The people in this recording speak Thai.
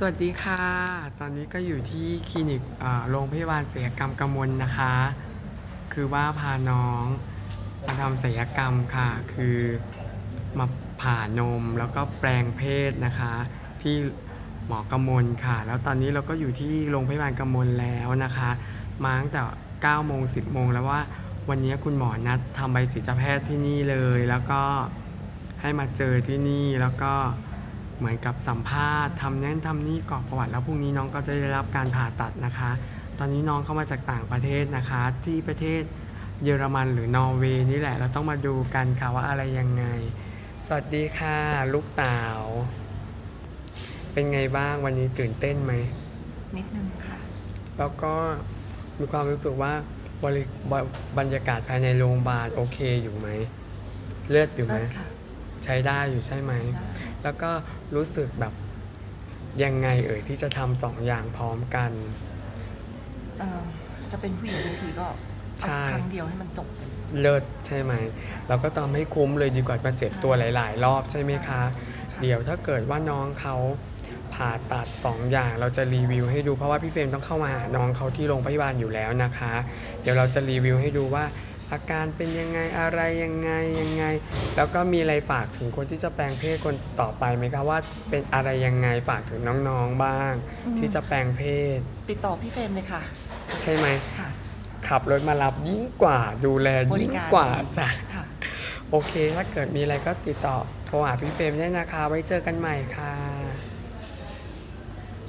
สวัสดีค่ะ ตอนนี้ก็อยู่ที่คลินิกโรงพยาบาลศัลยกรรมกำมลนะคะ คือว่าพาน้องมาทำศัลยกรรมค่ะ คือมาผ่านมแล้วก็แปลงเพศนะคะ ที่หมอกำมลค่ะ แล้วตอนนี้เราก็อยู่ที่โรงพยาบาลกำมลแล้วนะคะ มาตั้งแต่9โมง10โมงแล้วว่าวันนี้คุณหมอนัดทำใบจิตแพทย์ที่นี่เลย แล้วก็ให้มาเจอที่นี่แล้วก็ เหมือนกับสัมภาษณ์ทำนั่นทำนี่กรอกประวัติแล้วพรุ่งนี้น้องก็จะได้รับการผ่าตัดนะคะ ตอนนี้น้องเข้ามาจากต่างประเทศนะคะ ที่ประเทศเยอรมันหรือนอร์เวย์นี่แหละ เราต้องมาดูกันค่ะว่าอะไรยังไง สวัสดีค่ะ ลูกสาว เป็นไงบ้างวันนี้ตื่นเต้นไหมนิดนึงค่ะ แล้วก็มีความรู้สึกว่าบริบบรรยากาศภายในโรงพยาบาลโอเคอยู่ไหม เลือดอยู่ไหมเลิศค่ะ ใช้ได้อยู่ใช่ไหมได้แล้วก็รู้สึกแบบยังไงเอ่ยที่จะทำสองอย่างพร้อมกัน เอ่อจะเป็นผู้หญิงบางทีก็ใช่ เอาครั้งเดียวให้มันจบไปเลิศใช่ไหม เราก็ทำให้คุ้มเลยดีกว่ามาเจ็บตัวหลาย ๆ รอบใช่ไหมคะ เดี๋ยวถ้าเกิดว่าน้องเขาผ่าตัดสองอย่างเราจะรีวิวให้ดูเพราะว่าพี่เฟรมต้องเข้ามาหาน้องเขาที่โรงพยาบาลอยู่แล้วนะคะ เดี๋ยวเราจะรีวิวให้ดูว่า อาการเป็นยังไงอะไรยังไงยังไง แล้วก็มีอะไรฝากถึงคนที่จะแปลงเพศคนต่อไปไหมคะว่าเป็นอะไรยังไงฝากถึงน้องๆบ้างที่จะแปลงเพศติดต่อพี่เฟรมเลยค่ะ ใช่ไหมค่ะ ขับรถมารับยิ่งกว่าดูแลบริยิ่งการกว่าจ้ะ ค่ะ โอเค ถ้าเกิดมีอะไรก็ติดต่อโทรหาพี่เฟรมได้นะคะ ไว้เจอกันใหม่ค่ะ